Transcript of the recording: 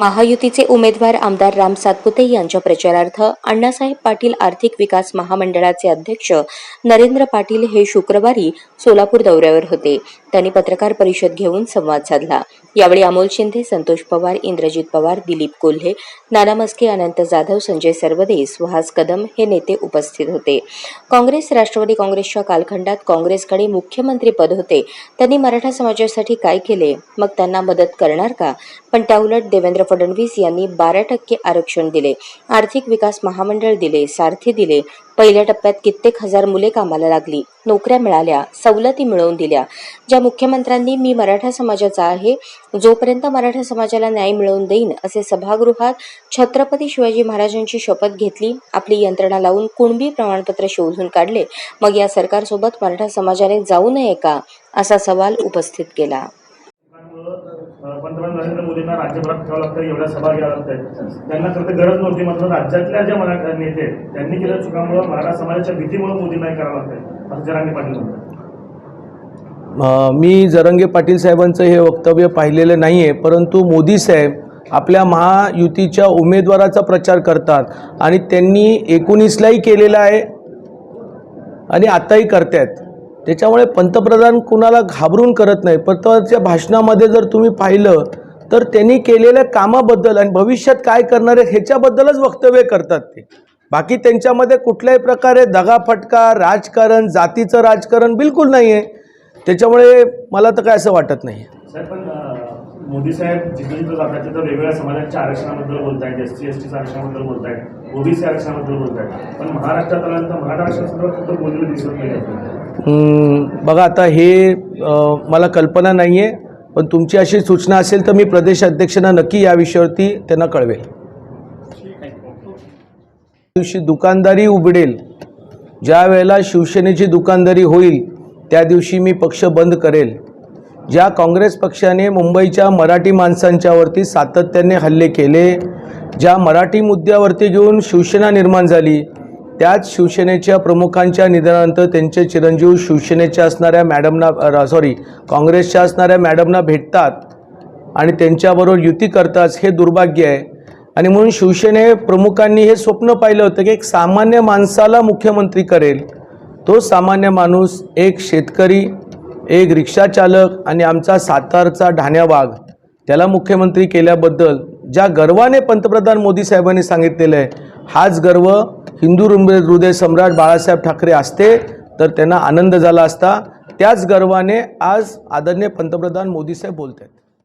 महायुतीचे उमेदवार आमदार राम सातपुते यांच्या प्रचारार्थ अण्णासाहेब पाटील आर्थिक विकास महामंडळाचे अध्यक्ष नरेंद्र पाटील हे शुक्रवारी सोलापूर दौऱ्यावर होते. त्यांनी पत्रकार परिषद घेऊन संवाद साधला. यावेळी अमोल शिंदे संतोष पवार इंद्रजित पवार दिलीप कोल्हे नाना मस्के अनंत जाधव संजय सरवदे सुहास कदम हे नेते उपस्थित होते. काँग्रेस राष्ट्रवादी काँग्रेसच्या कालखंडात काँग्रेसकडे मुख्यमंत्री पद होते. त्यांनी मराठा समाजासाठी काय केले? मग त्यांना मदत करणार का? पण त्याउलट देवेंद्र फडणवीस यांनी बारा टक्के आरक्षण दिले आर्थिक विकास महामंडळ दिले सारथी दिले. पहिल्या टप्प्यात कित्येक हजार मुले कामाला लागली नोकऱ्या मिळाल्या सवलती मिळवून दिल्या. ज्या मुख्यमंत्र्यांनी मी मराठा समाजाचा आहे जोपर्यंत मराठा समाजाला न्याय मिळवून देईन असे सभागृहात छत्रपती शिवाजी महाराजांची शपथ घेतली आपली यंत्रणा लावून कुणबी प्रमाणपत्र शोधून काढले मग या सरकारसोबत मराठा समाजाने जाऊ नये का असा सवाल उपस्थित केला. त्यामुळं, मोदींना राज्यभरात ठेवावं लागतं एवढ्या सभा घ्याव्या लागतात. त्यांना खरं तर गरज नव्हती मात्र राज्यातल्या ज्या मराठा नेते त्यांनी केलेल्या चुकामुळे मराठा समाजाच्या भीतीमुळे मोदींना करावं लागतंय. असं जरांगे पाटील म्हणतात. मी जरंगे पाटील साहेबांचं हे वक्तव्य पाहिलेलं नाही आहे परंतु मोदी साहेब आपल्या महायुतीच्या उमेदवाराचा प्रचार करतात आणि त्यांनी एकोणीसलाही केलेला आहे आणि आताही करतायत. त्याच्यामुळे पंतप्रधान कुणाला घाबरून करत नाही पण भाषणामध्ये जर तुम्ही पाहिलं तर त्यांनी केलेल्या कामाबद्दल आणि भविष्यात काय करणार आहेत ह्याच्याबद्दलच वक्तव्य करतात ते. बाकी त्यांच्यामध्ये कुठल्याही प्रकारे दगाफटका राजकारण जातीचं राजकारण बिलकुल नाही आहे त्याच्यामुळे मला तर काय असं वाटत नाही मोदी साहेब जिथं जिथं जातात तिथं वेगवेगळ्या समाजाच्या आरक्षणाबद्दल एस टी एस टीच्या आरक्षणाबद्दल ओबीसी आरक्षणाबद्दल पण महाराष्ट्रात आल्यानंतर मराठा आरक्षणासंदर्भात कुठं बोललेलं दिसत नाही बघा आता हे मला कल्पना नाही आहे पण तुमची अशी सूचना असेल तर मी प्रदेश अध्यक्षांना नक्की या विषयावरती त्यांना कळवेल. दिवशी दुकानदारी उघडेल. ज्या वेळेला शिवसेनेची दुकानदारी होईल त्या दिवशी मी पक्ष बंद करेल. ज्या काँग्रेस पक्षाने मुंबईच्या मराठी माणसांच्यावरती सातत्याने हल्ले केले ज्या मराठी मुद्द्यावरती घेऊन शिवसेना निर्माण झाली त्याच शिवसेनेच्या प्रमुखांच्या निधनानंतर त्यांचे चिरंजीव शिवसेनेच्या असणाऱ्या मॅडमना सॉरी काँग्रेसच्या असणाऱ्या मॅडमना भेटतात आणि त्यांच्याबरोबर युती करतात हे दुर्भाग्य आहे. आणि म्हणून शिवसेने प्रमुखांनी हे स्वप्न पाहिलं होतं की एक सामान्य माणसाला मुख्यमंत्री करेल. तो सामान्य माणूस एक शेतकरी एक रिक्षाचालक आणि आमचा सातारचा ढाण्या वाघ त्याला मुख्यमंत्री केल्याबद्दल ज्या गर्वाने पंतप्रधान मोदी साहेबांनी सांगितलेलं आहे हाच गर्व हिंदू हृदय हृदय सम्राट बाळासाहेब ठाकरे असते तर त्यांना आनंद झाला असता. त्याच गर्वाने आज आदरणीय पंतप्रधान मोदी साहेब बोलत आहेत